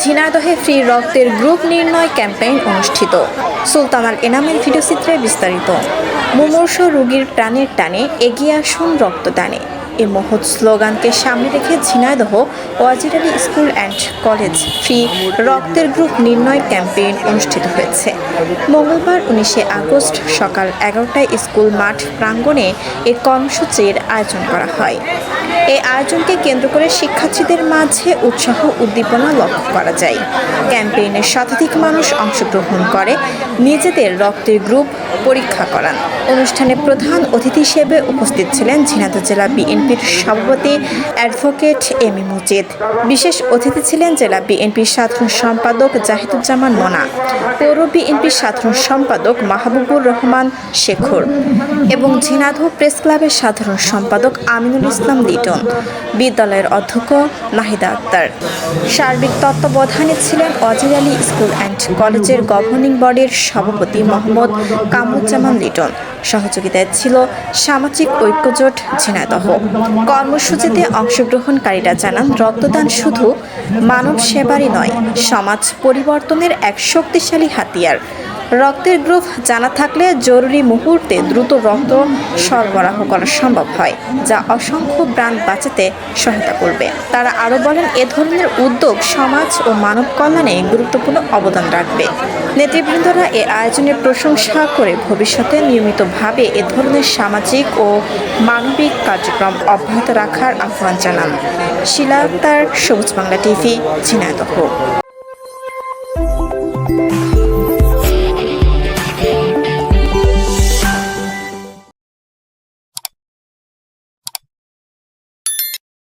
ঝিনাইদহে free রক্তের group নির্ণয় campaign অনুষ্ঠিত। সুলতানাল এনামের ভিডিওচিত্রে বিস্তারিত। মুমূর্ষ রোগীর প্রাণের টানে এগিয়ে আসুন রক্তদানে। এ মহৎ স্লোগানকে সামনে রেখে Jhenaidah Wazir Ali school and college free রক্তের গ্রুপ নির্ণয় ক্যাম্পেইন অনুষ্ঠিত হয়েছে। মঙ্গলবার উনিশে আগস্ট সকাল এগারোটায় স্কুল মাঠ প্রাঙ্গণে এ কর্মসূচির আয়োজন করা হয়। এই আয়োজনকে কেন্দ্র করে শিক্ষার্থীদের মাঝে উৎসাহ উদ্দীপনা লক্ষ্য করা যায়। ক্যাম্পেইনে শতাধিক মানুষ অংশগ্রহণ করে। নিজেদের রক্তের গ্রুপ পরীক্ষা করান। অনুষ্ঠানে প্রধান অতিথি হিসেবে উপস্থিত ছিলেন ঝিনাইদহ জেলা বিএনপির সভাপতি অ্যাডভোকেট এম ই মুজিদ। বিশেষ অতিথি ছিলেন জেলা বিএনপির সাধারণ সম্পাদক জাহিদুজ্জামান মোনা। পৌর বিএনপির সাধারণ সম্পাদক মাহবুবুর রহমান শেখর। এবং ঝিনাইদহ প্রেস ক্লাবের সাধারণ সম্পাদক আমিনুল ইসলাম লিটন বিদ্যালয়ের অধ্যক্ষ নাহিদা আক্তার। সার্বিক তত্ত্বাবধানে ছিলেন অজির আলী স্কুল অ্যান্ড কলেজের গভর্নিং বডির সভাপতি মোহাম্মদ কামরুজ্জামান লিটন। সহযোগিতায় ছিল সামাজিক ঐক্যজোট ঝিনাইদহ। কর্মসূচিতে অংশগ্রহণকারীরা জানান, রক্তদান শুধু মানব সেবারই নয়, সমাজ পরিবর্তনের এক শক্তিশালী হাতিয়ার। রক্তের গ্রুপ জানা থাকলে জরুরি মুহূর্তে দ্রুত রক্ত সরবরাহ করা সম্ভব হয়, যা অসংখ্য প্রাণ বাঁচাতে সহায়তা করবে। তারা আরও বলেন, এ ধরনের উদ্যোগ সমাজ ও মানব কল্যাণে গুরুত্বপূর্ণ অবদান রাখবে। নেতৃবৃন্দরা এ আয়োজনের প্রশংসা করে ভবিষ্যতে নিয়মিতভাবে এ ধরনের সামাজিক ও মানবিক কার্যক্রম অব্যাহত রাখার আহ্বান জানান। শিলা আক্তার সবুজ বাংলা টিভি, ঝিনাইদহ।